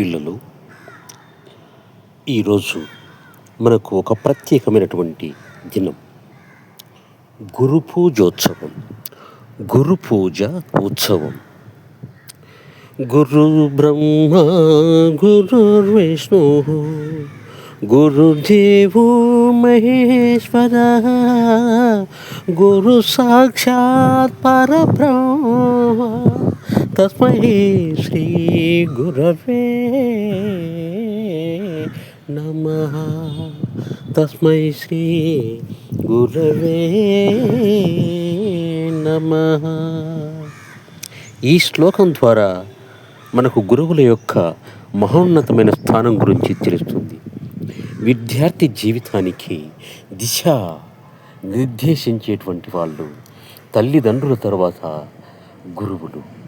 పిల్లలు ఈరోజు మనకు ఒక ప్రత్యేకమైనటువంటి దినం. గురు పూజోత్సవం గురు పూజ ఉత్సవం. గురు బ్రహ్మ గురుర్విష్ణు గురుదేవో మహేశ్వర గురు సాక్షాత్ పరబ్రహ్మ. తస్మై శ్రీ గురవే నమ తస్మై శ్రీ గురవే నమ ఈ శ్లోకం ద్వారా మనకు గురువుల యొక్క మహోన్నతమైన స్థానం గురించి తెలుస్తుంది. విద్యార్థి జీవితానికి దిశ నిర్దేశించేటువంటి వాళ్ళు తల్లిదండ్రుల తర్వాత గురువులు.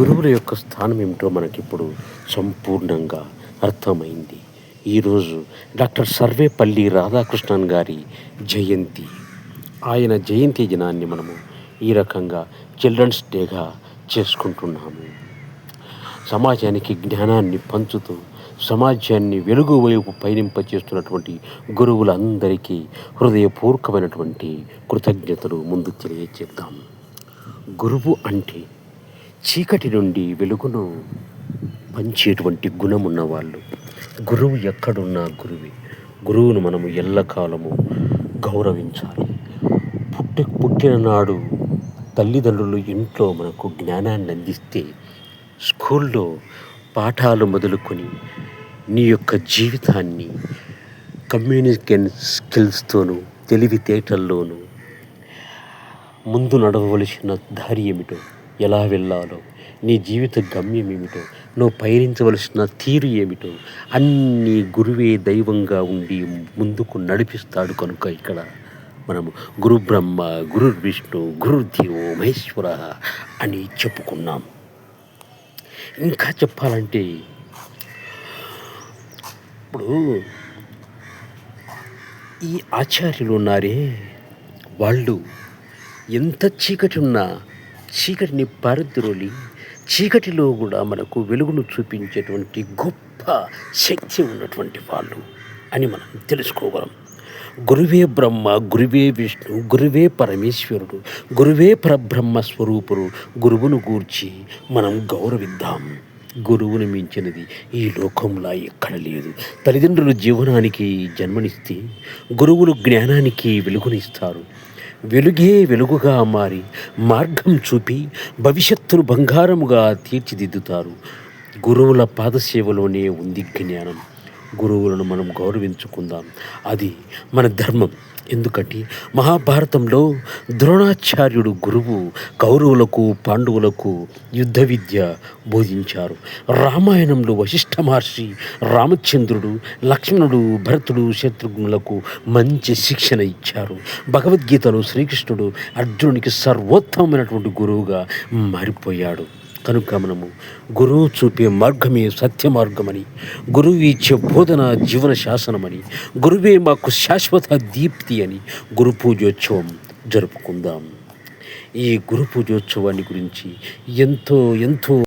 గురువుల యొక్క స్థానం ఏమిటో మనకిప్పుడు సంపూర్ణంగా అర్థమైంది. ఈరోజు డాక్టర్ సర్వేపల్లి రాధాకృష్ణన్ గారి జయంతి. ఆయన జయంతి దినాన్ని మనము ఈ రకంగా చిల్డ్రన్స్ డేగా చేసుకుంటున్నాము. సమాజానికి జ్ఞానాన్ని పంచుతూ సమాజాన్ని వెలుగు వైపు పయనింపచేస్తున్నటువంటి గురువులందరికీ హృదయపూర్వకమైనటువంటి కృతజ్ఞతలు ముందు తెలియజేద్దాం. గురువు అంటే చీకటి నుండి వెలుగును పంచేటువంటి గుణం ఉన్నవాళ్ళు గురువు ఎక్కడున్నా గురువే. గురువును మనము ఎల్లకాలము గౌరవించాలి. పుట్టి పుట్టిన నాడు తల్లిదండ్రులు ఇంట్లో మనకు జ్ఞానాన్ని అందిస్తే స్కూల్లో పాఠాలు మొదలుకొని నీ యొక్క జీవితాన్ని కమ్యూనికేషన్ స్కిల్స్తోనూ తెలివితేటల్లోనూ ముందు నడవవలసిన దారి ఏమిటో ఎలా వెళ్ళాలో నీ జీవిత గమ్యం ఏమిటో నువ్వు పయనించవలసిన తీరు ఏమిటో అన్నీ గురువే దైవంగా ఉండి ముందుకు నడిపిస్తాడు కనుక ఇక్కడ మనము గురు బ్రహ్మ గురు విష్ణు గురుదేవో మహేశ్వర అని చెప్పుకున్నాం. ఇంకా చెప్పాలంటే ఇప్పుడు ఈ ఆచార్యులు ఉన్నారే వాళ్ళు ఎంత చీకటి ఉన్నా చీకటిని పారద్రోలి చీకటిలో కూడా మనకు వెలుగును చూపించేటువంటి గొప్ప శక్తి ఉన్నటువంటి వాళ్ళు అని మనం తెలుసుకోగలం. గురువే బ్రహ్మ గురువే విష్ణు గురువే పరమేశ్వరుడు గురువే పరబ్రహ్మ స్వరూపుడు గురువును గూర్చి మనం గౌరవిద్దాం. గురువుని మించినది ఈ లోకంలో ఎక్కడ లేదు. తల్లిదండ్రులు జీవనానికి జన్మనిస్తే గురువులు జ్ఞానానికి వెలుగునిస్తారు. వెలుగే వెలుగుగా మారి మార్గం చూపి భవిష్యత్తును బంగారముగా తీర్చిదిద్దుతారు. గురువుల పాదసేవలోనే ఉంది జ్ఞానం. గురువులను మనం గౌరవించుకుందాం. అది మన ధర్మం. ఎందుకంటే? మహాభారతంలో ద్రోణాచార్యుడు గురువు కౌరవులకు పాండవులకు యుద్ధ విద్య బోధించారు. రామాయణంలో వశిష్ఠ మహర్షి రామచంద్రుడు లక్ష్మణుడు భరతుడు శత్రుఘ్నులకు మంచి శిక్షణ ఇచ్చారు. భగవద్గీతలో శ్రీకృష్ణుడు అర్జునునికి సర్వోత్తమైనటువంటి గురువుగా మారిపోయాడు. కనుక మనము గురువు చూపే మార్గమే సత్య మార్గమని గురువు ఇచ్చే బోధన జీవన శాసనమని గురువే మాకు శాశ్వత దీప్తి అని గురు పూజోత్సవం జరుపుకుందాం. ఈ గురు పూజోత్సవాన్ని గురించి ఎంతో ఎంతో